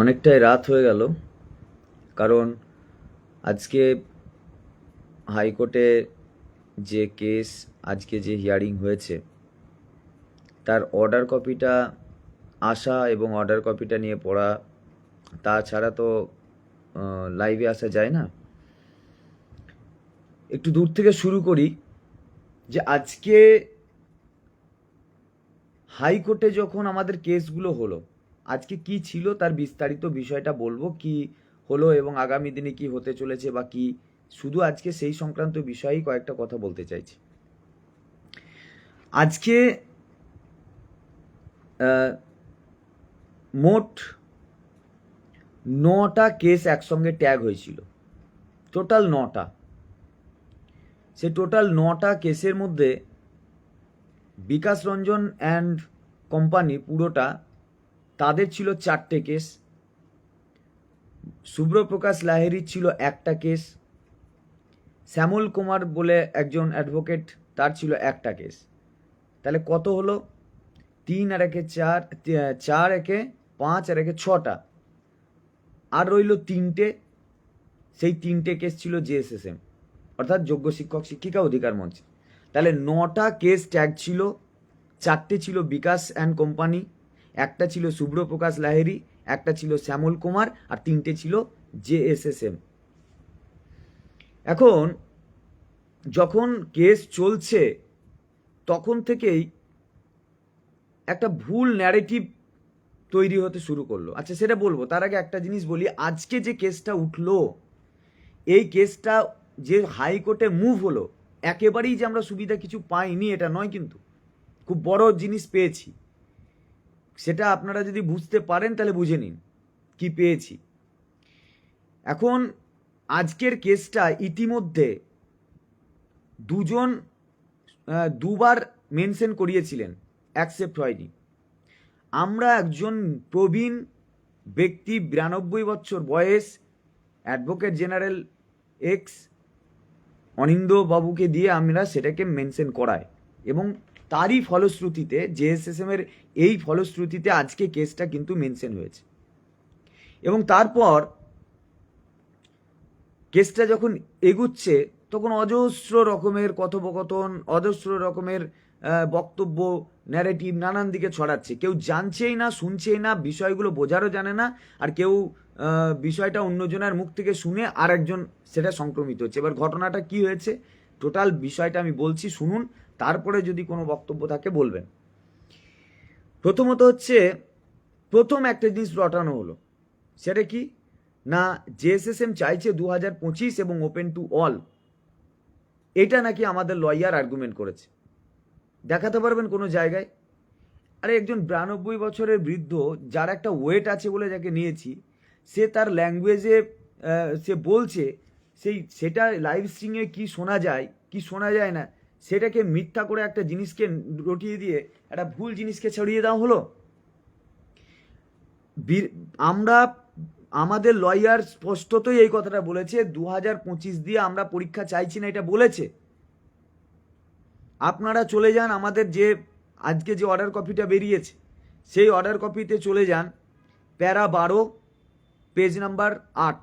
অনেকটাই রাত হয়ে গেল, কারণ আজকে হাইকোর্টে যে কেস, আজকে যে হিয়ারিং হয়েছে, তার অর্ডার কপিটা আসা এবং অর্ডার কপিটা নিয়ে পড়া তাছাড়া তো লাইভে আসা যায় না। একটু দূর থেকে শুরু করি যে আজকে হাইকোর্টে যখন আমাদের কেসগুলো হলো আজকে কি ছিল তার বিস্তারিত বিষয়টা বলব, কি হলো এবং আগামী দিনে কি হতে চলেছে বা কি? শুধু আজকে সেই সংক্রান্ত বিষয়েই কয়েকটা কথা বলতে চাইছি। আজকে মোট নটা কেস একসঙ্গে ট্যাগ হয়েছিল। টোটাল নটা। সে টোটাল নটা কেসের মধ্যে বিকাশ রঞ্জন অ্যান্ড কোম্পানি পুরোটা তাদের ছিল চারটে কেস। শুভ্রপ্রকাশ লাহেরির ছিল একটা কেস। শ্যামল কুমার বলে একজন অ্যাডভোকেট, তার ছিল একটা কেস। তাহলে কত হলো? তিন আর একে চার চার একে পাঁচ আর একে ছটা। আর রইল তিনটে। সেই তিনটে কেস ছিল জেএসএসএম অর্থাৎ যোগ্য শিক্ষক, শিক্ষিকা অধিকার মঞ্চ। তাহলে নটা কেস ট্যাগ ছিল। চারটে ছিল বিকাশ অ্যান্ড কোম্পানি। একটা ছিল শুভ্রপ্রকাশ লাহেরি একটা ছিল শ্যামল কুমার আর তিনটে ছিল জে এস এস এম। এখন যখন কেস চলছে, তখন থেকেই একটা ভুল ন্যারেটিভ তৈরি হতে শুরু করল। আচ্ছা সেটা বলব। তার আগে একটা জিনিস বলি। আজকে যে কেসটা উঠল, এই কেসটা যে হাইকোর্টে মুভ হলো, একেবারেই যে আমরা সুবিধা কিছু পাইনি, এটা নয় কিন্তু। খুব বড় জিনিস পেয়েছি। সেটা আপনারা যদি বুঝতে পারেন, তাহলে বুঝে নিন কি পেয়েছি। এখন আজকের কেসটা ইতিমধ্যে দুজন দুবার মেনশন করিয়েছিলেন, অ্যাকসেপ্ট হয়নি। আমরা একজন প্রবীণ ব্যক্তি, বিরানব্বই বছর বয়স, অ্যাডভোকেট জেনারেল এক্স অনিন্দ বাবুকে দিয়ে আমরা সেটাকে মেনশন করাই এবং তারই ফলশ্রুতিতে জেএসএসএম এর এই ফলশ্রুতিতে আজকে কেসটা কিন্তু মেনশন হয়েছে। এবং তারপর কেসটা যখন এগুচ্ছে, তখন অজস্র রকমের কথোপকথন, অজস্র রকমের বক্তব্য ন্যারেটিভ নানান দিকে ছড়াচ্ছে। কেউ জানছেই না, শুনছেই না, বিষয়গুলো বোঝারও জানে না, আর কেউ বিষয়টা অন্যজনের মুখ থেকে শুনে আর একজন সেটা সংক্রমিত হচ্ছে। এবার ঘটনাটা কি হয়েছে? টোটাল বিষয়টা আমি বলছি, শুনুন। তারপরে যদি কোনো বক্তব্য থাকে, বলবেন। প্রথমত হচ্ছে, প্রথম একটা জিনিস রটানো হলো। সেটা কি? না জেএসএসএম চাইছে দু হাজার পঁচিশ এবং ওপেন টু অল এটা নাকি আমাদের লয়ার আর্গুমেন্ট করেছে। দেখাতে পারবেন কোনো জায়গায়? আরে, একজন বিরানব্বই বছরের বৃদ্ধ, যার একটা ওয়েট আছে বলে যাকে নিয়েছি, সে তার ল্যাঙ্গুয়েজে সে বলছে, সেই, সেটা লাইভ স্ট্রিংয়ে কি শোনা যায়, কি শোনা যায় না সেটাকে মিথ্যা করে একটা জিনিসকে রটিয়ে দিয়ে একটা ভুল জিনিসকে ছড়িয়ে দেওয়া হলো? আমরা, আমাদের লয়ার স্পষ্টতই এই কথাটা বলেছে দু হাজার পঁচিশ দিয়ে আমরা পরীক্ষা চাইছি না এটা বলেছে। আপনারা চলে যান, আমাদের যে, আজকে যে অর্ডার কপিটা বেরিয়েছে, সেই অর্ডার কপিতে চলে যান, প্যারা বারো পেজ নাম্বার আট।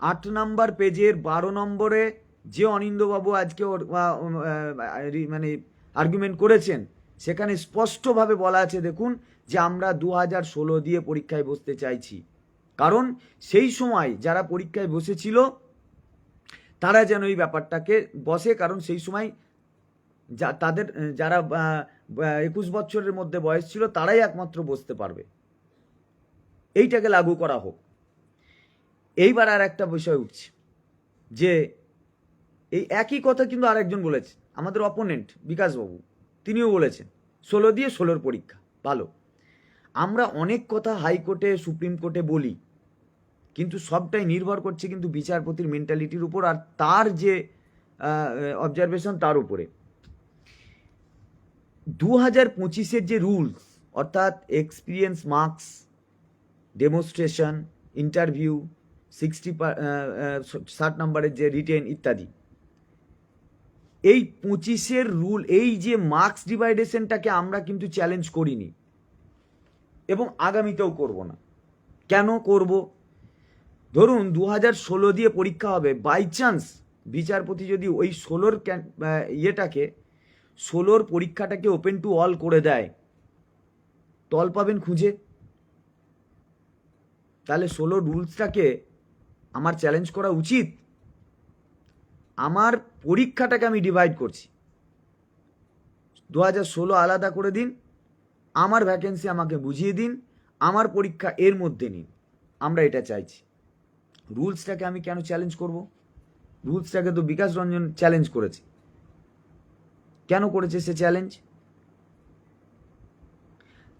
আট নাম্বার পেজের বারো নম্বরে যে অনিন্দবাবু আজকে ওর- মানে আর্গুমেন্ট করেছেন, সেখানে স্পষ্টভাবে বলা আছে, দেখুন, যে আমরা দু হাজার ষোলো দিয়ে পরীক্ষায় বসতে চাইছি। কারণ সেই সময় যারা পরীক্ষায় বসেছিল, তারা যেন এই ব্যাপারটাকে বসে, কারণ সেই সময় যা, তাদের, যারা একুশ বছরের মধ্যে বয়স ছিল, তারাই একমাত্র বসতে পারবে। এইটাকে লাগু করা হোক। এইবার আর একটা বিষয় উঠছে, যে এই একই কথা কিন্তু আরেকজন বলেছে। আমাদের অপোনেন্ট বিকাশবাবু, তিনিও বলেছেন, ষোলো দিয়ে ষোলোর পরীক্ষা, ভালো। আমরা অনেক কথা হাইকোর্টে সুপ্রিম কোর্টে বলি, কিন্তু সবটাই নির্ভর করছে কিন্তু বিচারপতির মেন্টালিটির উপর আর তার যে অবজারভেশন তার উপরে। দু হাজার পঁচিশের যে রুলস অর্থাৎ experience marks demonstration interview sixty ষাট নম্বরের যে রিটেন ইত্যাদি এই পঁচিশের রুল এই যে মার্কস ডিভাইডেশনটাকে আমরা কিন্তু চ্যালেঞ্জ করিনি। এবং আগামীতেও করব না। কেন করব? ধরুন দু হাজার ষোলো দিয়ে পরীক্ষা হবে। বাই চান্স বিচারপতি যদি ওই ষোলোর ইয়েটাকে, ষোলোর পরীক্ষাটাকে ওপেন টু অল করে দেয়, তল পাবেন খুঁজে। তাহলে ষোলো রুলসটাকে আমার চ্যালেঞ্জ করা উচিত। আমার পরীক্ষাটাকে আমি ডিভাইড করছি। দু হাজার ষোলো আলাদা করে দিন, আমার ভ্যাকেন্সি আমাকে বুঝিয়ে দিন, আমার পরীক্ষা এর মধ্যে নিন। আমরা এটা চাইছি। রুলসটাকে আমি কেন চ্যালেঞ্জ করব? রুলসটাকে তো বিকাশ রঞ্জন চ্যালেঞ্জ করেছে। কেন করেছে সে চ্যালেঞ্জ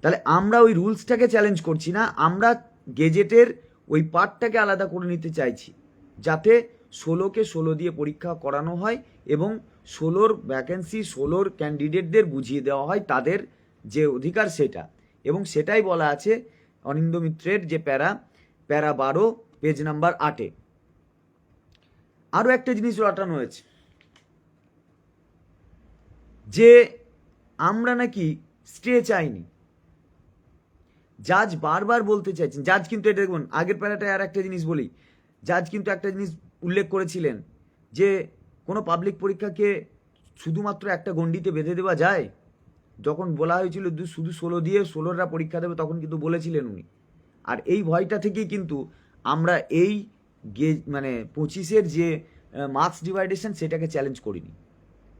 তাহলে আমরা ওই রুলসটাকে চ্যালেঞ্জ করছি না, আমরা গেজেটের ওই পার্টটাকে আলাদা করে নিতে চাইছি, যাতে ষোলোকে ষোলো দিয়ে পরীক্ষা করানো হয় এবং ষোলোর ভ্যাকেন্সি ষোলোর ক্যান্ডিডেটদের বুঝিয়ে দেওয়া হয়, তাদের যে অধিকার সেটা। এবং সেটাই বলা আছে অনিন্দ মিত্রের যে প্যারা প্যারা বারো পেজ নাম্বার আটে আরও একটা জিনিস রটানো হয়েছে। যে আমরা নাকি স্টে চাইনি। জাজ বারবার বলতে চাইছেন। জাজ কিন্তু, এটা দেখুন, আগের প্যারাটায় আর একটা জিনিস বলি। জাজ কিন্তু একটা জিনিস উল্লেখ করেছিলেন যে কোনো পাবলিক পরীক্ষাকে শুধুমাত্র একটা গণ্ডিতে বেঁধে দেওয়া যায়? যখন বলা হয়েছিল দু- শুধু ষোলো দিয়ে ষোলোরা পরীক্ষা দেবে, তখন কিন্তু বলেছিলেন উনি। আর এই ভয়টা থেকেই কিন্তু আমরা এই গে মানে পঁচিশের যে মার্কস ডিভাইডেশন সেটাকে চ্যালেঞ্জ করিনি।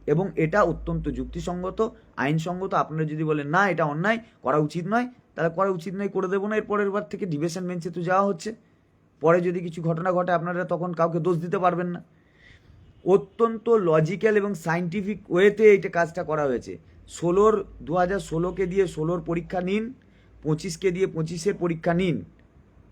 এবং এটা অত্যন্ত যুক্তিসঙ্গত, আইনসঙ্গত। আপনারা যদি বলেন, না, এটা অন্যায়, করা উচিত নয়, তাহলে করা উচিত নয়, করে দেবো না। এর পরের বার থেকে ডিভিশন বেঞ্চে তো যাওয়া হচ্ছে। পরে যদি কিছু ঘটনা ঘটে, আপনারা তখন কাউকে দোষ দিতে পারবেন না। অত্যন্ত লজিক্যাল এবং সাইন্টিফিক ওয়েতে এইটা কাজটা করা হয়েছে। ষোলোর দু হাজার ষোলোকে দিয়ে ষোলোর পরীক্ষা নিন, পঁচিশকে দিয়ে পঁচিশের পরীক্ষা নিন।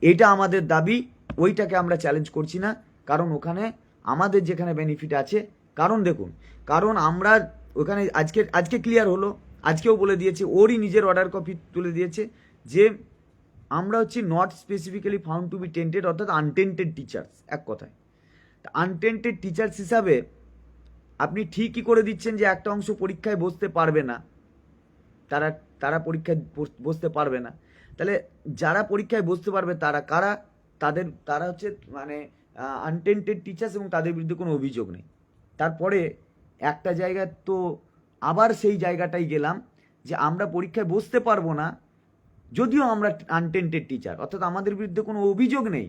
এটা আমাদের দাবি, ওইটাকে আমরা চ্যালেঞ্জ করছি না। কারণ ওখানে আমাদের যেখানে বেনিফিট আছে, কারণ দেখুন, কারণ আমরা ওখানে আজকে আজকে ক্লিয়ার হলো। আজকেও বলে দিয়েছে, ওরই নিজের অর্ডার কপি তুলে দিয়েছে যে আমরা হচ্ছি not specifically found to be tainted অর্থাৎ আনটেন্টেড টিচার্স এক কথায়। তা আনটেন্টেড টিচার্স হিসাবে আপনি ঠিকই করে দিচ্ছেন যে একটা অংশ পরীক্ষায় বসতে পারবে না। তারা তারা পরীক্ষায় বস- বসতে পারবে না। তাহলে যারা পরীক্ষায় বসতে পারবে তারা, কারা? তাদের, তারা হচ্ছে মানে আনটেন্টেড টিচার্স এবং তাদের বিরুদ্ধে কোনো অভিযোগ নেই। তারপরে একটা জায়গায় তো আবার সেই জায়গাটাই গেলাম যে আমরা পরীক্ষায় বসতে পারব না যদিও আমরা আনটেন্টেড টিচার অর্থাৎ আমাদের বিরুদ্ধে কোনো অভিযোগ নেই,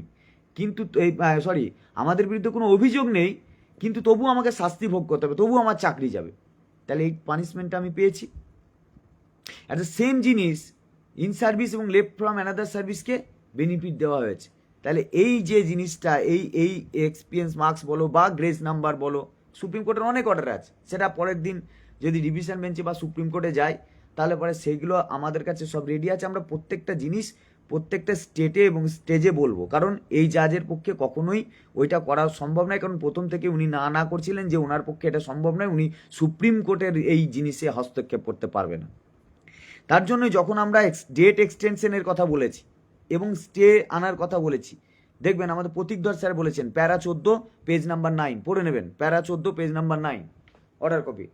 কিন্তু এই সরি আমাদের বিরুদ্ধে কোনো অভিযোগ নেই, কিন্তু তবু আমাকে শাস্তি ভোগ করতে হবে তবু আমার চাকরি যাবে। তাহলে এই পানিশমেন্টটা আমি পেয়েছি। অ্যাট দ্য সেম জিনিস ইন সার্ভিস এবং লেফট ফ্রম অ্যানাদার সার্ভিসকে বেনিফিট দেওয়া হয়েছে। তাহলে এই যে জিনিসটা, এই এই এক্সপিরিয়েন্স মার্কস বলো বা গ্রেস নাম্বার বলো সুপ্রিম কোর্টের অনেক অর্ডার আছে। সেটা পরের দিন যদি ডিভিশন বেঞ্চে বা সুপ্রিম কোর্টে যায় তাহলে পরে সেইগুলো আমাদের কাছে সব রেডি আছে। আমরা প্রত্যেকটা জিনিস প্রত্যেকটা স্টেটে এবং স্টেজে বলব। কারণ এই জাজের পক্ষে কখনোই ওইটা করা সম্ভব নয়। কারণ প্রথম থেকে উনি না না করছিলেন যে ওনার পক্ষে এটা সম্ভব নয়, উনি সুপ্রিম কোর্টের এই জিনিসে হস্তক্ষেপ করতে পারবে না। তার জন্য যখন আমরা ডেট এক্সটেনশনের কথা বলেছি এবং স্টে আনার কথা বলেছি, দেখবেন আমাদের প্রতীকধর স্যার বলেছেন, প্যারা চোদ্দ পেজ নাম্বার নাইন পড়ে নেবেন। প্যারা চোদ্দ page number nine order copy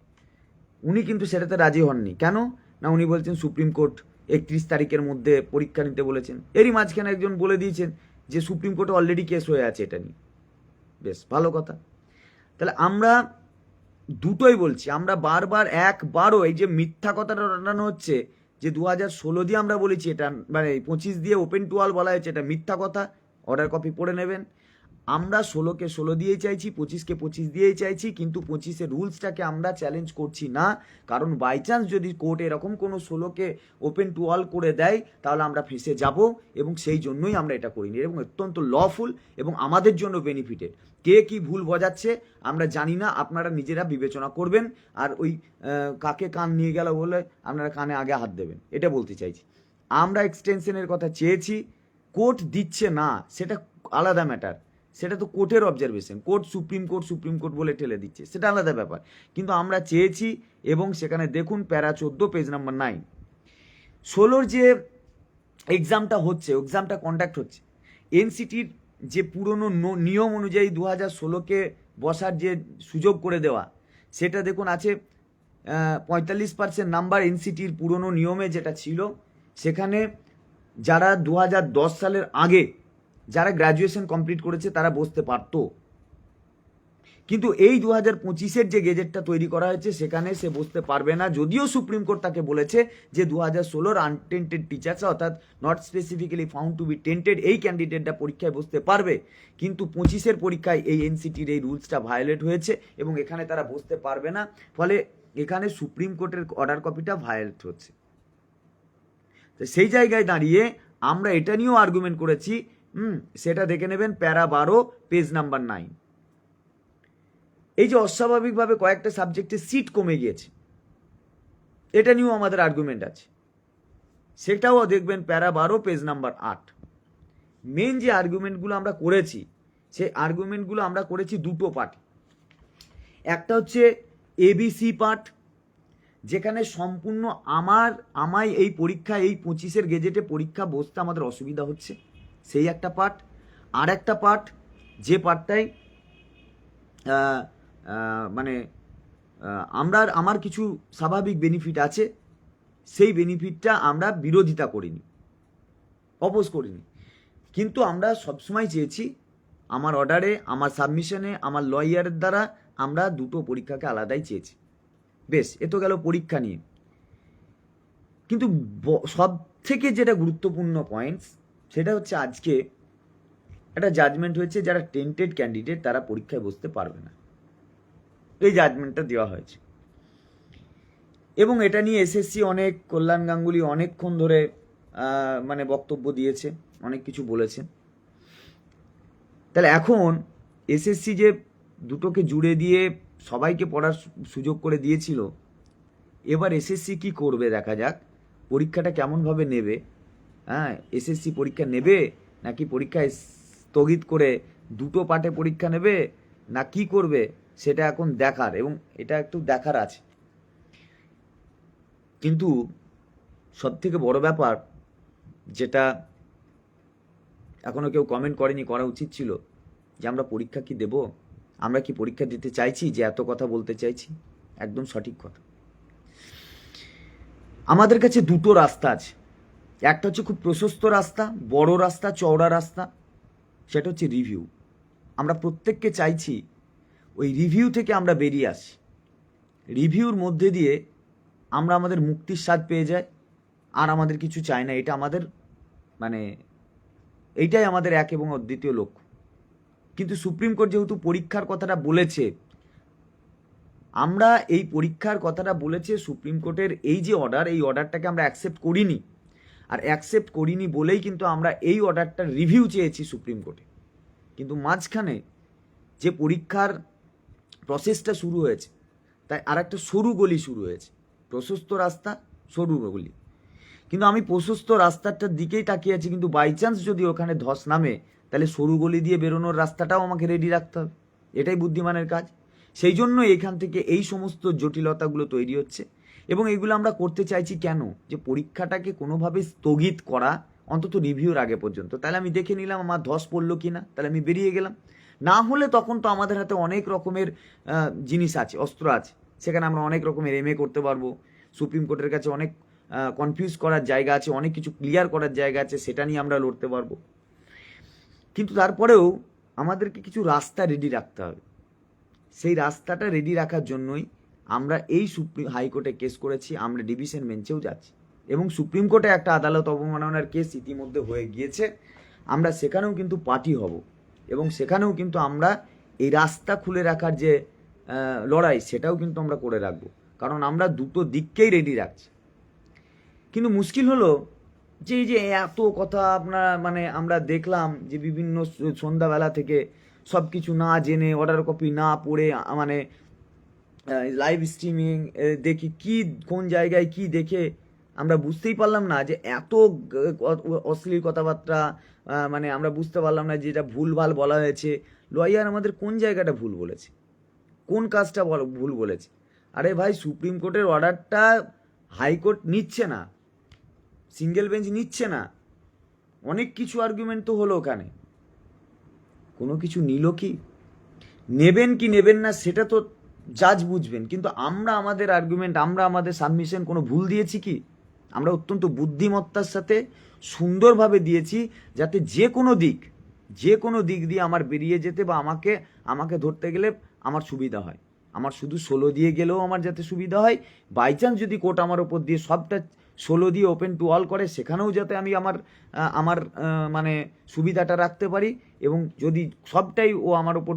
উনি কিন্তু সেটাতে রাজি হননি। কেন? না, উনি বলছেন সুপ্রিম কোর্ট একত্রিশ তারিখের মধ্যে পরীক্ষা নিতে বলেছেন। এরই মাঝখানে একজন বলে দিয়েছেন যে সুপ্রিম কোর্টে অলরেডি কেস হয়ে আছে এটা নিয়ে। বেশ, ভালো কথা। তাহলে আমরা দুটোই বলছি, আমরা বারবার একবারও এই যে মিথ্যা কথাটা রটানো হচ্ছে, যে দু হাজার ষোলো দিয়ে আমরা বলেছি এটা মানে পঁচিশ দিয়ে ওপেন টু অল বলা হয়েছে, এটা মিথ্যা কথা অর্ডার কপি পড়ে নেবেন। আমরা ষোলোকে ষোলো দিয়েই চাইছি, পঁচিশকে পঁচিশ দিয়েই চাইছি, কিন্তু পঁচিশের রুলসটাকে আমরা চ্যালেঞ্জ করছি না। কারণ বাই চান্স যদি কোর্ট এরকম কোনো ষোলোকে ওপেন টু অল করে দেয়, তাহলে আমরা ফেসে যাব এবং সেই জন্যই আমরা এটা করিনি। এবং অত্যন্ত লফুল এবং আমাদের জন্য বেনিফিটেড কে কি ভুল বজাচ্ছে আমরা জানি না। আপনারা নিজেরা বিবেচনা করবেন। আর ওই কাকে কান নিয়ে গেল বলে আপনারা কানে আগে হাত দেবেন। এটা বলতে চাইছি। আমরা এক্সটেনশনের কথা চেয়েছি। কোর্ট দিচ্ছে না। সেটা আলাদা ম্যাটার সেটা তো কোর্টের observation court supreme court supreme court বলে ঠেলে দিচ্ছে। সেটা আলাদা ব্যাপার। কিন্তু আমরা চেয়েছি এবং সেখানে দেখুন প্যারা চোদ্দ পেজ নাম্বার নাইন ষোলোর যে এক্সামটা হচ্ছে এক্সামটা কন্ডাক্ট হচ্ছে এনসিটির যে পুরনো নিয়ম অনুযায়ী দু হাজার ষোলোকে বসার যে সুযোগ করে দেওয়া, সেটা দেখুন আছে পঁয়তাল্লিশ পার্সেন্ট নাম্বার এনসিটির পুরনো নিয়মে যেটা ছিল, সেখানে যারা দু হাজার দশ সালের আগে যারা গ্র্যাজুয়েশন কমপ্লিট করেছে, তারা বসতে পারতো। কিন্তু এই দু হাজার পঁচিশের যে গেজেটটা তৈরি করা হয়েছে, সেখানে সে বসতে পারবে না। যদিও সুপ্রিম কোর্ট তাকে বলেছে যে দু হাজার ষোলোর আনটেন্টেড টিচার্স অর্থাৎ not specifically found to be tainted এই ক্যান্ডিডেটটা পরীক্ষায় বসতে পারবে। কিন্তু পঁচিশের পরীক্ষায় এই এনসিটির এই রুলসটা ভায়োলেট হয়েছে এবং এখানে তারা বসতে পারবে না। ফলে এখানে সুপ্রিম কোর্টের অর্ডার কপিটা ভায়োলেট হচ্ছে। সেই জায়গায় দাঁড়িয়ে আমরা এটা নিয়েও আর্গুমেন্ট করেছি হুম, সেটা দেখে নেবেন, প্যারা বারো পেজ নাম্বার নাইন এই যে অস্বাভাবিকভাবে কয়েকটা সাবজেক্টে সিট কমে গিয়েছে, এটা নিয়েও আমাদের আর্গুমেন্ট আছে। সেটাও দেখবেন, প্যারা বারো পেজ নাম্বার আট। মেন যে আর্গুমেন্টগুলো আমরা করেছি, সেই আর্গুমেন্টগুলো আমরা করেছি দুটো পার্ট একটা হচ্ছে এবিসি পার্ট যেখানে সম্পূর্ণ আমার, আমায় এই পরীক্ষা এই পঁচিশের গেজেটে পরীক্ষা বসতে আমাদের অসুবিধা হচ্ছে। সেই একটা পার্ট আর একটা পার্ট যে পার্টটাই মানে আমরা আমার কিছু স্বাভাবিক বেনিফিট আছে, সেই বেনিফিটটা আমরা বিরোধিতা করিনি অপোজ করিনি। কিন্তু আমরা সবসময় চেয়েছি, আমার অর্ডারে আমার সাবমিশনে আমার লয়ারের দ্বারা আমরা দুটো পরীক্ষাকে আলাদাই চেয়েছি। বেশ, এ তো গেল পরীক্ষা নিয়ে। কিন্তু সব থেকে যেটা গুরুত্বপূর্ণ পয়েন্টস সেটা হচ্ছে আজকে একটা জাজমেন্ট হয়েছে যারা টেন্টেড ক্যান্ডিডেট তারা পরীক্ষায় বসতে পারবে না। এই জাজমেন্টটা দেওয়া হয়েছে। এবং এটা নিয়ে এসএসসি অনেক, কল্যাণ গাঙ্গুলি অনেকক্ষণ ধরে মানে বক্তব্য দিয়েছে, অনেক কিছু বলেছে। তাহলে এখন এসএসসি যে দুটোকে জুড়ে দিয়ে সবাইকে পড়ার সুযোগ করে দিয়েছিল, এবার এসএসসি কি করবে দেখা যাক, পরীক্ষাটা কেমনভাবে নেবে। হ্যাঁ এসএসসি পরীক্ষা নেবে? নাকি পরীক্ষায় স্থগিত করে দুটো পার্টে পরীক্ষা নেবে? না কি করবে? সেটা এখন দেখার এবং এটা একটু দেখার আছে। কিন্তু সব থেকে বড় ব্যাপার যেটা এখনও কেউ কমেন্ট করেনি, করা উচিত ছিল, যে আমরা পরীক্ষা কি দেব? আমরা কি পরীক্ষা দিতে চাইছি যে এত কথা বলতে চাইছি? একদম সঠিক কথা। আমাদের কাছে দুটো রাস্তা আছে। একটা হচ্ছে খুব প্রশস্ত রাস্তা, বড় রাস্তা, চওড়া রাস্তা, সেটা হচ্ছে রিভিউ আমরা প্রত্যেককে চাইছি ওই রিভিউ থেকে আমরা বেরিয়ে আসি। রিভিউর মধ্যে দিয়ে আমরা আমাদের মুক্তির স্বাদ পেয়ে যাই, আর আমাদের কিছু চাই না। এটা আমাদের মানে এইটাই আমাদের এক এবং অদ্বিতীয় লক্ষ্য। কিন্তু সুপ্রিম কোর্ট যেহেতু পরীক্ষার কথাটা বলেছে, আমরা এই পরীক্ষার কথাটা বলেছে সুপ্রিম কোর্টের এই যে অর্ডার এই অর্ডারটাকে আমরা অ্যাকসেপ্ট করিনি আর অ্যাকসেপ্ট করিনি বলেই কিন্তু আমরা এই অর্ডারটার রিভিউ চেয়েছি সুপ্রিম কোর্টে কিন্তু মাঝখানে যে পরীক্ষার প্রসেসটা শুরু হয়েছে, তাই আর একটা সরু গলি শুরু হয়েছে। প্রশস্ত রাস্তা, সরু গলি। কিন্তু আমি প্রশস্ত রাস্তাটার দিকেই তাকিয়ে আছি, কিন্তু বাই চান্স যদি ওখানে ধস নামে, তাহলে সরু গলি দিয়ে বেরোনোর রাস্তাটাও আমাকে রেডি রাখতে হবে। এটাই বুদ্ধিমানের কাজ। সেই জন্য এখান থেকে এই সমস্ত জটিলতাগুলো তৈরি হচ্ছে। এবং এগুলো আমরা করতে চাইছি কেন? যে পরীক্ষাটাকে কোনোভাবে স্থগিত করা, অন্তত রিভিউর আগে পর্যন্ত। তাহলে আমি দেখে নিলাম আমার ধস পড়ল কি না তাহলে আমি বেরিয়ে গেলাম। না হলে তখন তো আমাদের হাতে অনেক রকমের জিনিস আছে, অস্ত্র আছে। সেখানে আমরা অনেক রকমের এমএ করতে পারব। সুপ্রিম কোর্টের কাছে অনেক কনফিউজ করার জায়গা আছে, অনেক কিছু ক্লিয়ার করার জায়গা আছে, সেটা নিয়ে আমরা লড়তে পারব। কিন্তু তারপরেও আমাদেরকে কিছু রাস্তা রেডি রাখতে হবে। সেই রাস্তাটা রেডি রাখার জন্যই আমরা এই সুপ্রিম হাইকোর্টে কেস করেছি, আমরা ডিভিশন বেঞ্চেও যাচ্ছি। এবং সুপ্রিম কোর্টে একটা আদালত অবমাননার কেস ইতিমধ্যে হয়ে গিয়েছে। আমরা সেখানেও কিন্তু পার্টি হব এবং সেখানেও কিন্তু আমরা এই রাস্তা খুলে রাখার যে লড়াই সেটাও কিন্তু আমরা করে রাখব। কারণ আমরা দুটো দিককেই রেডি রাখছি। কিন্তু মুশকিল হলো যে এই যে এত কথা আপনার মানে আমরা দেখলাম যে বিভিন্ন সন্ধ্যাবেলা থেকে সব কিছু না জেনে অর্ডার কপি না পড়ে মানে লাইভ স্ট্রিমিং দেখি কি, কোন জায়গায় কি দেখে আমরা বুঝতেই পারলাম না যে এত অশ্লীল কথাবার্তা মানে আমরা বুঝতে পারলাম না যে এটা ভুলভাল বলা হয়েছে। লয়ার আমাদের কোন জায়গাটা ভুল বলেছে? কোন কাজটা ভুল বলেছে? আরে ভাই, সুপ্রিম কোর্টের অর্ডারটা হাইকোর্ট নিচ্ছে না, সিঙ্গেল বেঞ্চ নিচ্ছে না। অনেক কিছু আর্গুমেন্ট তো হলো ওখানে। কোনো কিছু নিল কি? নেবেন কি নেবেন না, সেটা তো জাজ বুঝবেন। কিন্তু আমরা আমাদের আর্গুমেন্ট আমরা আমাদের সাবমিশন কোনো ভুল দিয়েছি কি? আমরা অত্যন্ত বুদ্ধিমত্তার সাথে সুন্দরভাবে দিয়েছি যাতে যে কোনো দিক, যে কোনো দিক দিয়ে আমার বেরিয়ে যেতে বা আমাকে আমাকে ধরতে গেলে আমার সুবিধা হয়। আমার শুধু ষোলো দিয়ে গেলেও আমার যাতে সুবিধা হয়। বাই চান্স যদি কোর্ট আমার ওপর দিয়ে সবটা ষোলো দিয়ে ওপেন টু অল করে, সেখানেও যাতে আমি আমার আমার মানে সুবিধাটা রাখতে পারি এবং যদি সবটাই ও আমার ওপর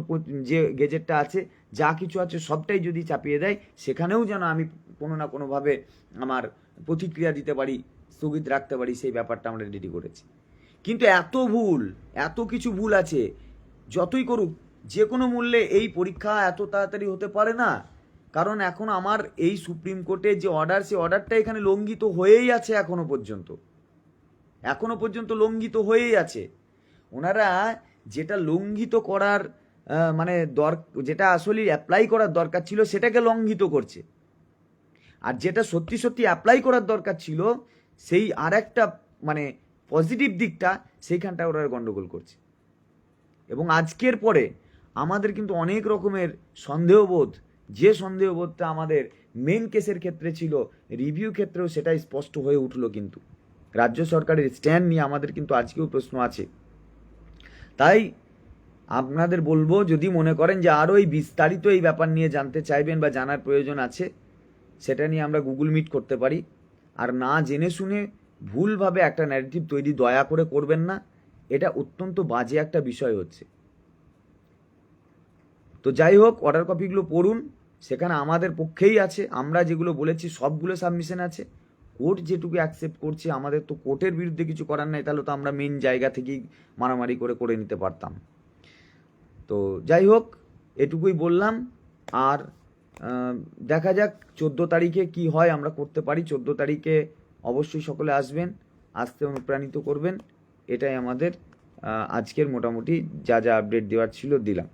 যে গেজেটটা আছে যা কিছু আছে সবটাই যদি চাপিয়ে দেয়, সেখানেও যেন আমি কোনো না কোনোভাবে আমার প্রতিক্রিয়া দিতে পারি, স্থগিত রাখতে পারি, সেই ব্যাপারটা আমরা রেডি করেছি। কিন্তু এত ভুল, এত কিছু ভুল আছে, যতই করুক, যে কোনো মূল্যে এই পরীক্ষা এত তাড়াতাড়ি হতে পারে না। কারণ এখন আমার এই সুপ্রিম কোর্টের যে অর্ডার সেই অর্ডারটা এখানে লঙ্ঘিত হয়েই আছে এখনও পর্যন্ত। এখনও পর্যন্ত লঙ্ঘিত হয়েই আছে। ওনারা যেটা লঙ্ঘিত করার মানে দর যেটা আসলে অ্যাপ্লাই করার দরকার ছিল, সেটাকে লঙ্ঘিত করছে। আর যেটা সত্যি সত্যি অ্যাপ্লাই করার দরকার ছিল, সেই আর একটা মানে পজিটিভ দিকটা, সেইখানটা ওরা গন্ডগোল করছে। এবং আজকের পরে আমাদের কিন্তু অনেক রকমের সন্দেহবোধ, যে সন্দেহবোধটা আমাদের মেন কেসের ক্ষেত্রে ছিল রিভিউ ক্ষেত্রেও সেটাই স্পষ্ট হয়ে উঠল কিন্তু। রাজ্য সরকারের স্ট্যান্ড নিয়ে আমাদের কিন্তু আজকেও প্রশ্ন আছে। তাই আপনাদের বলব, যদি মনে করেন যে আরও এই বিস্তারিত এই ব্যাপার নিয়ে জানতে চাইবেন বা জানার প্রয়োজন আছে, সেটা নিয়ে আমরা গুগল মিট করতে পারি। আর না জেনে শুনে ভুলভাবে একটা ন্যারেটিভ তৈরি দয়া করে করবেন না, এটা অত্যন্ত বাজে একটা বিষয় হচ্ছে। তো যাই হোক অর্ডার কপিগুলো পড়ুন, সেখানে আমাদের পক্ষেই আছে, আমরা যেগুলো বলেছি সবগুলো সাবমিশন আছে। কোর্ট যেটুকু অ্যাকসেপ্ট করছে, আমাদের তো কোর্টের বিরুদ্ধে কিছু করার নাই, তাহলে তো আমরা মেন জায়গা থেকেই মারামারি করে করে নিতে পারতাম। তো যাই হোক, এটুকুই বললাম। আর দেখা যাক চোদ্দ তারিখে কি হয়, আমরা করতে পারি। চোদ্দ তারিখে অবশ্যই সকলে আসবেন, আসতে অনুপ্রাণিত করবেন। এটাই আমাদের আজকের মোটামুটি যা যা আপডেট দেওয়ার ছিল দিলাম।